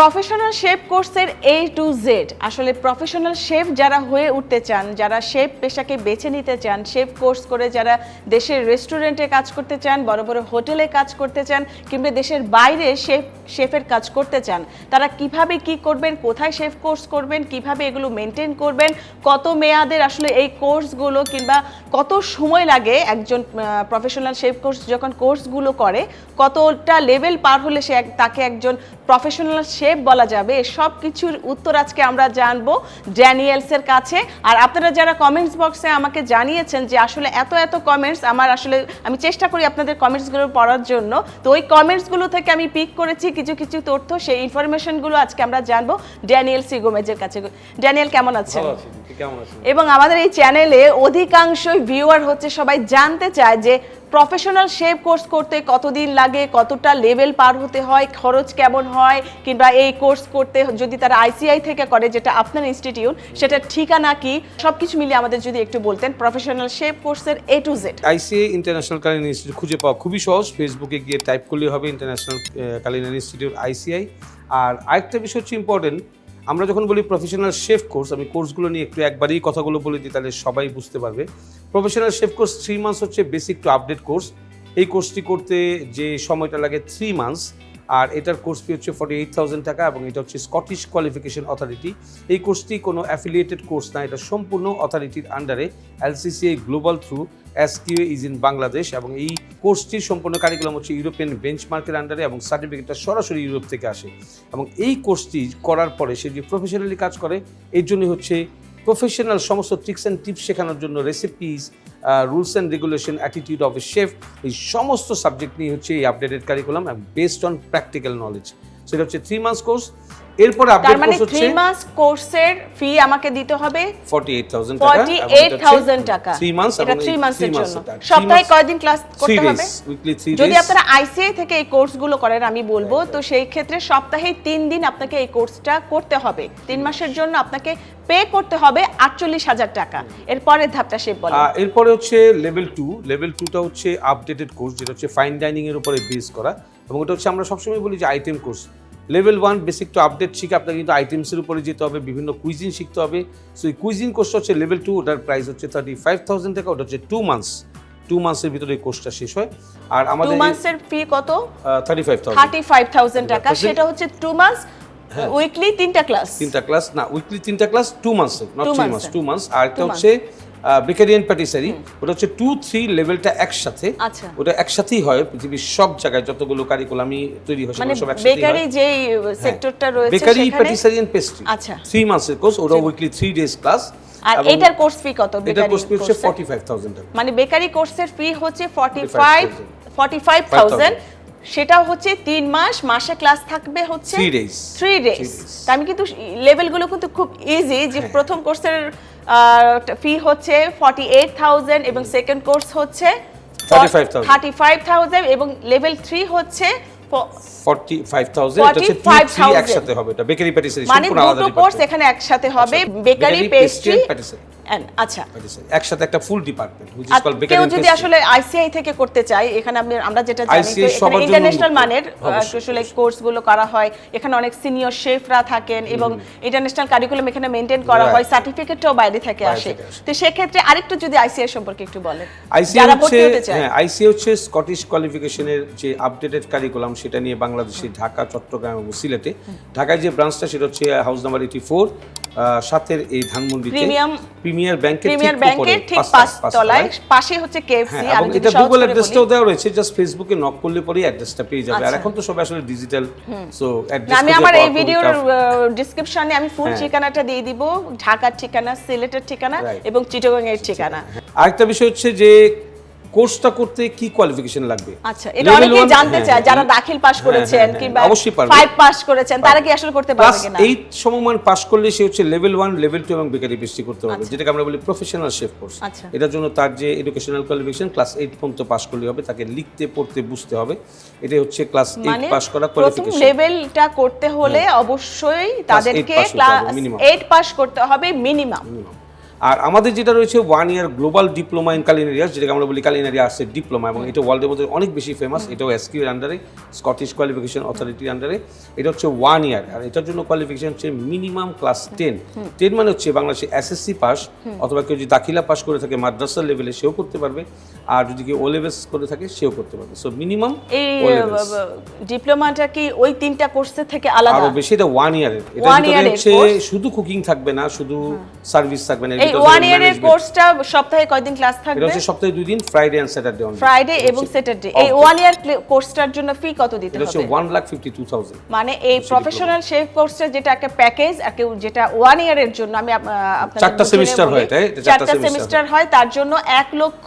Professional chef কোর্সের A to Z আসলে professional chef যারা হয়ে উঠতে চান, যারা শেফ পেশাকে বেছে নিতে চান শেফ কোর্স করে যারা দেশের রেস্টুরেন্টে কাজ করতে চান, বড় বড় হোটেলে কাজ করতে চান, কিংবা দেশের বাইরে শেফ শেফের কাজ করতে চান, তারা কীভাবে কি করবেন, কোথায় শেফ কোর্স করবেন, কীভাবে এগুলো মেনটেন করবেন, কত মেয়াদের আসলে এই কোর্সগুলো কিংবা কত সময় লাগে একজন প্রফেশনাল শেফ কোর্স যখন কোর্সগুলো করে, কতটা লেভেল পার হলে সে তাকে একজন প্রফেশনাল শেফ বলা যাবে। সব কিছুর উত্তর আজকে আমরা জানব ড্যানিয়েলসের কাছে। আর আপনারা যারা কমেন্টস বক্সে আমাকে জানিয়েছেন যে আসলে এত এত কমেন্টস আমার আসলে আমি চেষ্টা করি আপনাদের কমেন্টসগুলো পড়ার জন্য। তো ওই কমেন্টসগুলো থেকে আমি পিক করেছি কিছু কিছু তথ্য সেই ইনফরমেশনগুলো আজকে আমরা জানব ড্যানিয়েল সি গোমেজের কাছে। ড্যানিয়েল কেমন আছেন? আছি এবং আমাদের এই চ্যানেলে অধিকাংশই ভিউয়ার হচ্ছে সবাই জানতে চায় যে প্রফেশনাল শেপ কোর্স করতে কতদিন লাগে, কতটা লেভেল পার হতে হয়, খরচ কেমন হয়, কিংবা এই কোর্স করতে যদি তারা আইসিআই থেকে করে, যেটা আপনার ইনস্টিটিউট সেটা ঠিকানা কি? সবকিছু মিলিয়ে আমাদের যদি একটু বলতেন প্রফেশনাল শেপ কোর্সের A to Z ICA international culinary institute খুঁজে পাওয়া খুবই সহজ। ফেসবুকে গিয়ে টাইপ করলেই হবে ইন্টারন্যাশনাল কালিন ইনস্টিটিউট আইসিআই আর আরেকটা বিষয় হচ্ছে ইম্পর্টেন্ট আমরা যখন বলি প্রফেশনাল শেফ কোর্স আমি কোর্সগুলো নিয়ে একটু একবারেই কথাগুলো বলে দিই, তাহলে সবাই বুঝতে পারবে। Professional chef course three months হচ্ছে বেসিক টু আপডেট কোর্স এই কোর্সটি করতে যে সময়টা লাগে থ্রি মান্থস আর এটার কোর্স ফি হচ্ছে ফর্টি এইট থাউজেন্ড টাকা এবং এটা হচ্ছে স্কটিশ কোয়ালিফিকেশন অথরিটি এই কোর্সটি কোনো অ্যাফিলিয়েটেড কোর্স না, এটা সম্পূর্ণ অথরিটির আন্ডারে LCCI global through S Q is in Bangladesh এবং এই কোর্সটির সম্পূর্ণ কারিকুলাম হচ্ছে ইউরোপিয়ান বেঞ্চমার্কের আন্ডারে এবং সার্টিফিকেটটা সরাসরি ইউরোপ থেকে আসে। এবং এই কোর্সটি করার পরে সে যে প্রফেশনালি কাজ করে, এর জন্য হচ্ছে প্রফেশনাল সমস্ত ট্রিক্স অ্যান্ড টিপস শেখানোর জন্য recipes rules and regulation attitude of a chef এই সমস্ত সাবজেক্ট নিয়ে হচ্ছে এই updated curriculum based on practical knowledge সেটা হচ্ছে থ্রি মান্থস কোর্স এরপরে আপডেট মানে কোর্স হচ্ছে মাস কোর্সের ফি আমাকে দিতে হবে ফর্টি এইট থাউজেন্ড টাকা ফর্টি এইট থাউজেন্ড টাকা। থ্রি মান্থস এটা থ্রি মান্থসের জন্য। সপ্তাহে কয়দিন ক্লাস করতে হবে? যদি আপনারা আইসিআই থেকে এই কোর্সগুলো করেন আমি বলব তো সেই ক্ষেত্রে সপ্তাহে তিন দিন আপনাকে এই কোর্সটা করতে হবে। তিন মাসের জন্য আপনাকে পে করতে হবে আটচল্লিশ হাজার টাকা। এর পরের ধাপটা সে বলে। এরপরে হচ্ছে লেভেল টু লেভেল টুটা হচ্ছে আপডেটেড কোর্স যেটা হচ্ছে ফাইন ডাইনিং এর উপরে বেস করা। এবং ওটা হচ্ছে আমরা সবসময় বলি যে item course level one basic to update শিখে আপনাকে কিন্তু আইটেমসের উপরে যেতে হবে বিভিন্ন কুইজিন শিখতে হবে। সো এই কুইজিন কোর্সটা হচ্ছে লেভেল টু ওটার প্রাইস হচ্ছে থার্টি ফাইভ থাউজেন্ড টাকা ওটা হচ্ছে টু মান্থস টু মান্থসের ভিতরে এই কোর্সটা শেষ হয়। আর টু আমাদের মান্থসের ফি কত? Thirty five thirty five thousand টাকা। সেটা হচ্ছে টু মান্থস উইকলি তিনটা ক্লাস তিনটা ক্লাস না উইকলি তিনটা class two months not three months two months আর একটা হচ্ছে বেকারিয়ান প্যাটিসারি ওটা হচ্ছে টু থ্রি লেভেলটা একসাথে। আচ্ছা। ওটা একসাথেই হয় পৃথিবীর সব জায়গায় যতগুলো কারিকুলামই তৈরি হয় মানে সেগুলো সব একসাথেই বেকারি হয়। যেই সেক্টরটা রয়েছে বেকারি প্যাটিসারি এন্ড পেস্ট্রি আচ্ছা। থ্রি মান্থসের কোর্স ওটা উইকলি থ্রি ডেজ ক্লাস আর এটার কোর্স ফি কত? এটার কোর্স ফি হচ্ছে কোর্সের? ফর্টি ফাইভ থাউজেন্ড টাকা। মানে বেকারি কোর্সের ফি হচ্ছে forty five forty five thousand সেটা হচ্ছে তিন মাস মাসে ক্লাস থাকবে হচ্ছে. Three days. হ্যাঁ। তা আমি কিন্তু লেভেলগুলো কিন্তু খুব ইজি যে প্রথম কোর্সের ফি হচ্ছে ফর্টি এইট থাউজেন্ড এবং সেকেন্ড কোর্স হচ্ছে থার্টি ফাইভ থাউজেন্ড এবং লেভেল থ্রি হচ্ছে প- ফর্টি ফাইভ থাউজেন্ড এটা হচ্ছে টু থ্রি 45,000 একসাথে হবে বেকারি প্যাটিসারি মানে দুটো কোর্স এখানে একসাথে হবে আচ্ছা। Bakery pastry and patisserie। আচ্ছা। একসাথে একটা full department which is bakery কেউ যদি আসলে আইসিআই থেকে করতে চায় এখানে আপনি আমরা যেটা জানি ইন্টারন্যাশনাল মানের আসলে কোর্সগুলো করা হয়। এখানে অনেক সিনিয়র শেফরা থাকেন এবং ইন্টারন্যাশনাল কারিকুলাম এখানে মেনটেন করা হয় সার্টিফিকেটটাও বাইরে থেকে আসে। তো সেক্ষেত্রে আরেকটু যদি আইসিআই সম্পর্কে একটু বলেন আইসিএ যারা হচ্ছে চায়। হ্যাঁ হচ্ছে স্কটিশ কোয়ালিফিকেশনের যে আপডেটেড কারিকুলাম সেটা নিয়ে বাংলাদেশে ঢাকা চট্টগ্রাম এবং সিলেটে। ঢাকায় যে ব্রাঞ্চটা সেটা হচ্ছে হাউস নাম্বার এইটি ফোর সাথের এই ধানমন্ডিতে Premium- প্রিমিয়ার ব্যাংকের প্রিমিয়ার ব্যাংকের ঠিক পাঁচ পাঁচতলায়। তলায় পাশে হচ্ছে কেএফসি হ্যাঁ যদি এটা গুগল অ্যাড্রেসটাও দেওয়া রয়েছে জাস্ট ফেসবুকে নক করলে পরেই অ্যাড্রেসটা পেয়ে যাবে। আর আচ্ছা। এখন তো সব আসলে ডিজিটাল সো না, আমি আমার এই ভিডিওর ডিসক্রিপশনে আমি ফুল হ্যাঁ। ঠিকানাটা দিয়ে দিব ঢাকার ঠিকানা সিলেটের ঠিকানা এবং চিটাগং এর ঠিকানা। আরেকটা বিষয় হচ্ছে যে কোর্সটা করতে কি কোয়ালিফিকেশন লাগবে? আচ্ছা এটা অনেকেই জানতে হ্যাঁ, চায় যারা দাখিল পাস হ্যাঁ, করেছেন হ্যাঁ, হ্যাঁ, কিংবা অবশ্যই পারবে। ফাইভ পাস করেছেন তারা কি আসলে করতে পারবে কিনা? এইট সমমান পাস করলে সে হচ্ছে লেভেল ওয়ান লেভেল টু এবং বেকারি করতে হবে আচ্ছা। যেটাকে আমরা বলি প্রফেশনাল শেফ কোর্স। এটার জন্য তার যে এডুকেশনাল কোয়ালিফিকেশন ক্লাস এইট পর্যন্ত পাস করলে হবে তাকে লিখতে পড়তে বুঝতে হবে। এটাই হচ্ছে ক্লাস এইট মানে পাস করা প্রথম লেভেলটা করতে হলে অবশ্যই তাদেরকে ক্লাস minimum। এইট পাস করতে হবে মিনিমাম আর আমাদের যেটা রয়েছে one year global diploma in culinary arts যেটাকে আমরা বলি কালিনারি আর্টসের ডিপ্লোমা এবং এটা ওয়ার্ল্ডের মধ্যে অনেক বেশি ফেমাস এটাও এসকিউর আন্ডারে স্কটিশ কোয়ালিফিকেশন অথরিটির আন্ডারে এটা হচ্ছে ওয়ান ইয়ার আর এটার জন্য কোয়ালিফিকেশন হচ্ছে মিনিমাম ক্লাস টেন টেন মানে হচ্ছে বাংলাদেশে এসএসসি পাস অথবা কেউ যদি দাখিলা পাস করে থাকে মাদ্রাসা লেভেলে সেও করতে পারবে। আর যদি কেউ ও লেভেলস করে থাকে সেও করতে পারবে। সো মিনিমাম ডিপ্লোমাটা কি ওই তিনটা কোর্সের থেকে আলাদা? আরও বেশি এটা ওয়ান ইয়ারের এটা হচ্ছে শুধু কুকিং থাকবে না শুধু সার্ভিস থাকবে না এই ভিতরে ওয়ান ইয়ারের management। কোর্সটা সপ্তাহে কয়দিন ক্লাস এটা হচ্ছে সপ্তাহে দুই দিন Friday and Saturday on Friday এবং স্যাটারডে এই Okay. ওয়ান ইয়ার কোর্সটার জন্য ফি কত দিতে এটা হচ্ছে হবে? One lakh fifty two thousand মানে এই প্রফেশনাল শেফ কোর্সটা যেটা একটা প্যাকেজ আর কেউ যেটা ওয়ান ইয়ারের জন্য আমি আপনাদের চারটা semester হয়, তাই? চারটা সেমিস্টার হয়। তার জন্য এক লক্ষ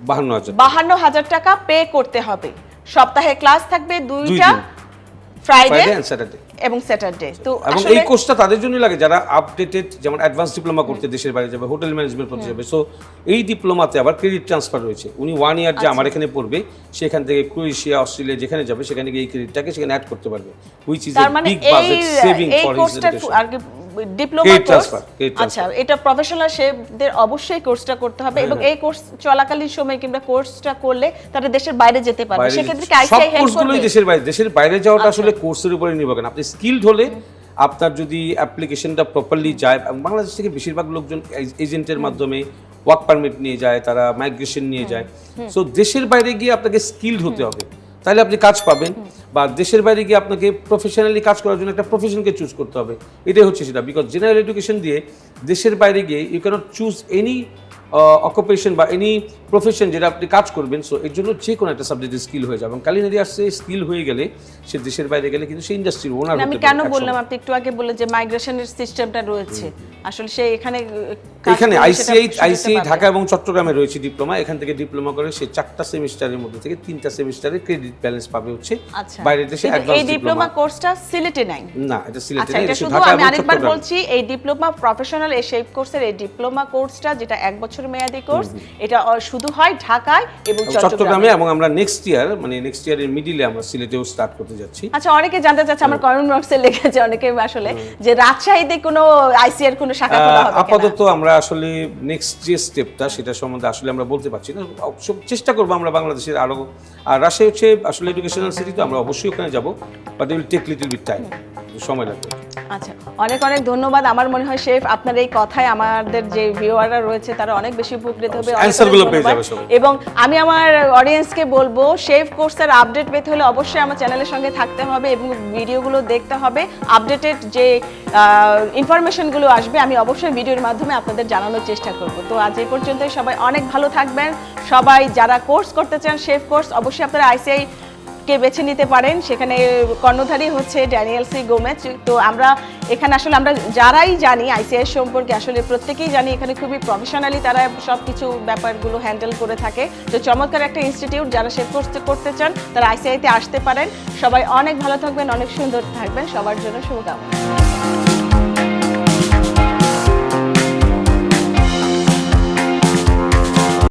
বাহান্ন হাজার বাহান্ন হাজার টাকা পে করতে হবে। সপ্তাহে ক্লাস থাকবে দুইটা। ফ্রাইডে ফ্রাইডে এন্ড স্যাটারডে এবং স্যাটারডে তো এবং এই কোর্সটা তাদের জন্য লাগে যারা আপডেটেড যেমন অ্যাডভান্স ডিপ্লোমা করতে দেশের বাইরে যাবে হোটেল ম্যানেজমেন্ট করতে যাবে সো এই ডিপ্লোমাতে আবার ক্রেডিট ট্রান্সফার রয়েছে। উনি ওয়ান ইয়ার আচ্ছা। যে আমার এখানে পড়বে সেখান থেকে ক্রোয়েশিয়া অস্ট্রেলিয়া যেখানে যাবে সেখানে গিয়ে এই ক্রেডিটটাকে সেখানে অ্যাড করতে পারবে which is a big budget saving for his education diploma course? আচ্ছা এটা প্রফেশনাল শেফদের অবশ্যই কোর্সটা করতে হবে এবং হ্যাঁ। এই কোর্স চলাকালীন সময় কিংবা কোর্সটা করলে তারা দেশের বাইরে যেতে পারবে। সেক্ষেত্রে কি আইসিআই হেল্প করবে আচ্ছা। দেশের বাইরে দেশের বাইরে যাওয়াটা আসলে কোর্সের উপরে নির্ভর করে। আপনি স্কিলড হলে আপনার যদি অ্যাপ্লিকেশনটা প্রপারলি যায় বাংলাদেশ থেকে বেশিরভাগ লোকজন এজেন্টের মাধ্যমে ওয়ার্ক পারমিট নিয়ে যায় তারা মাইগ্রেশন নিয়ে যায়। সো দেশের বাইরে গিয়ে আপনাকে স্কিলড হতে হবে। তাহলে আপনি কাজ পাবেন। বা দেশের বাইরে গিয়ে আপনাকে প্রফেশনালি কাজ করার জন্য একটা প্রফেশনকে চুজ করতে হবে। এটাই হচ্ছে সেটা। বিকজ জেনারেল এডুকেশন দিয়ে দেশের বাইরে গিয়ে you can't choose any occupation বা এনি প্রফেশন যেটা আপনি কাজ করবেন সো এর জন্য যে কোনো একটা সাবজেক্টে স্কিল হয়ে যাবে। কালিনারি আসছে স্কিল হয়ে গেলে সে দেশের বাইরে গেলে কিন্তু সে ইন্ডাস্ট্রির ওনার আমি কেন বললাম? আপনি একটু আগে বললেন যে মাইগ্রেশনের সিস্টেমটা রয়েছে। আসলে সে এখানে এখানে আইসিআই আইসিআই ঢাকা এবং চট্টগ্রামে রয়েছে ডিপ্লোমা এখান থেকে ডিপ্লোমা করে সে চারটা সেমিস্টারের মধ্যে থেকে তিনটা সেমিস্টারে ক্রেডিট ব্যালেন্স পাবে হচ্ছে আচ্ছা। বাইরের দেশে এই ডিপ্লোমা কোর্সটা সিলেটে নাই? না এটা সিলেটে আচ্ছা নেই, এটা শুধু আমি আরেকবার বলছি এই ডিপ্লোমা প্রফেশনাল এই শেপ কোর্সের এই ডিপ্লোমা কোর্সটা যেটা এক বছর মেয়াদি কোর্স। এটা শুধু হয় ঢাকায় এবং চট্টগ্রামে। এবং আমরা নেক্সট ইয়ার মানে নেক্সট ইয়ারের মিডিলে আমরা সিলেটেও স্টার্ট করতে যাচ্ছি। আচ্ছা অনেকে জানতে চাচ্ছে আমার কমেন্ট বক্সে লিখেছে অনেকে আসলে যে রাজশাহীতে কোনো আইসিআর কোনো শাখা খোলা হবে আপাতত আমরা আসলে নেক্সট যে স্টেপটা সেটা সম্বন্ধে আসলে আমরা বলতে পারছি না। চেষ্টা করব আমরা বাংলাদেশের আরও আর রাশিয়া হচ্ছে আসলে এডুকেশনাল সিটি তো আমরা অবশ্যই ওখানে যাব but will take little bit time সময় লাগবে। আচ্ছা অনেক অনেক ধন্যবাদ। আমার মনে হয় শেফ আপনার এই কথায় আমাদের যে ভিউয়াররা রয়েছে তারা অনেক বেশি উপকৃত হবে। পেয়ে যাবে এবং আমি আমার অডিয়েন্সকে বলব শেফ কোর্সের আপডেট পেতে হলে অবশ্যই আমার চ্যানেলের সঙ্গে থাকতে হবে এবং ভিডিওগুলো দেখতে হবে। আপডেটেড যে ইনফরমেশনগুলো আসবে আমি অবশ্যই ভিডিওর মাধ্যমে আপনাদের জানানোর চেষ্টা করব। তো আজ এই পর্যন্তই। সবাই অনেক ভালো থাকবেন। সবাই যারা কোর্স করতে চান শেফ কোর্স অবশ্যই আপনারা আইসিআই কে বেছে নিতে পারেন। সেখানে কর্ণধারী হচ্ছে ড্যানিয়েল সি গোমেজ। তো আমরা এখানে আসলে আমরা যারাই জানি আইসিআই সম্পর্কে, আসলে প্রত্যেকেই জানি এখানে খুবই প্রফেশনালি তারা সব কিছু ব্যাপারগুলো হ্যান্ডেল করে থাকে। তো চমৎকার একটা ইনস্টিটিউট যারা সে করতে করতে চান, তারা আইসিআইতে আসতে পারেন। সবাই অনেক ভালো থাকবেন, অনেক সুন্দর থাকবেন। সবার জন্য শুভকামনা।